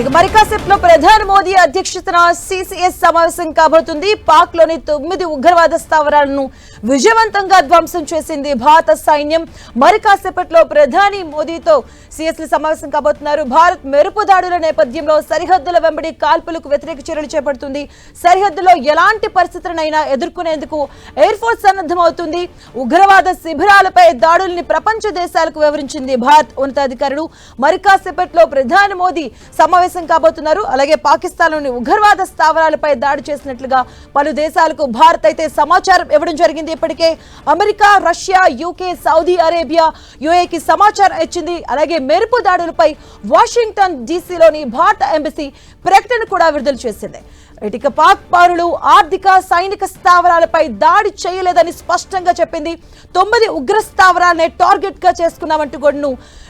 ఇక మరికాసేపు లో ప్రధాని మోదీ అధ్యక్షతన సిసిఎస్ సమావేశం కాబోతుంది. పాక్లోని తొమ్మిది ఉగ్రవాద స్థావరాలను విజయవంతంగా ధ్వంసం చేసింది భారత సైన్యం. మరికాసేపట్లో ప్రధాని మోదీతో సిఎస్ సమావేశం కాబోతున్నారు. భారత్ మెరుపు దాడుల నేపథ్యంలో సరిహద్దుల వెంబడి కాల్పులకు వ్యతిరేక చర్యలు చేపడుతుంది. సరిహద్దులో ఎలాంటి పరిస్థితులనైనా ఎదుర్కొనేందుకు ఎయిర్ ఫోర్స్ సన్నద్ధమవుతుంది. ఉగ్రవాద శిబిరాలపై దాడుల్ని ప్రపంచ దేశాలకు వివరించింది భారత్ ఉన్నతాధికారులు. మరికాసేపట్లో ప్రధాని మోదీ సమావేశం కాబోతున్నారు. అలాగే పాకిస్తాన్లోని ఉగ్రవాద స్థావరాలపై దాడి చేసినట్లుగా పలు దేశాలకు భారత్ అయితే సమాచారం ఇవ్వడం జరిగింది. ఇప్పటికే America Russia UK Saudi Arabia యుఏకి సమాచారం ఇచ్చింది. అలాగే మెరుపు దాడులపై వాషింగ్టన్ డీసీలోని భారత ఎంబసీ ప్రకటన కూడా విడుదల చేసింది. ఇటుక పాక్ పౌరులు ఆర్థిక సైనిక స్థావరాలపై దాడి చేయలేదని స్పష్టంగా చెప్పింది. తొమ్మిది ఉగ్ర స్థావరాలనే టార్గెట్గా చేసుకున్నామంటూ కూడా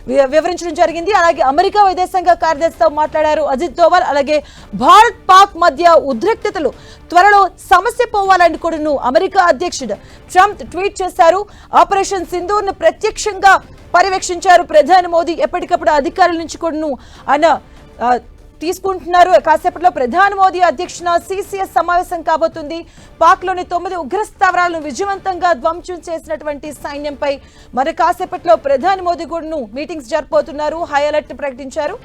వివరించడం జరిగింది. అలాగే అమెరికా విదేశాంగ కార్యదర్శితో మాట్లాడారు అజిత్ దోవల్. అలాగే భారత్ పాక్ మధ్య ఉద్రిక్తతలు త్వరలో సమస్య పోవాలని కూడా అమెరికా అధ్యక్షుడు ట్రంప్ ట్వీట్ చేశారు. ఆపరేషన్ సింధూర్ను ప్రత్యక్షంగా పర్యవేక్షించారు ప్రధాని మోదీ. ఎప్పటికప్పుడు అధికారుల నుంచి కూడాను ఆయన తీసుకుంటున్నారు. కాసేపట్లో ప్రధాని మోదీ అధ్యక్షున సిసిఎస్ సమావేశం కాబోతుంది. పాక్లోని తొమ్మిది ఉగ్ర స్థావరాలను విజయవంతంగా ధ్వంసం చేసినటువంటి సైన్యంపై మరి కాసేపట్లో ప్రధాని మోదీ కూడా మీటింగ్స్ జరపబోతున్నారు. హై అలర్ట్ ప్రకటించారు.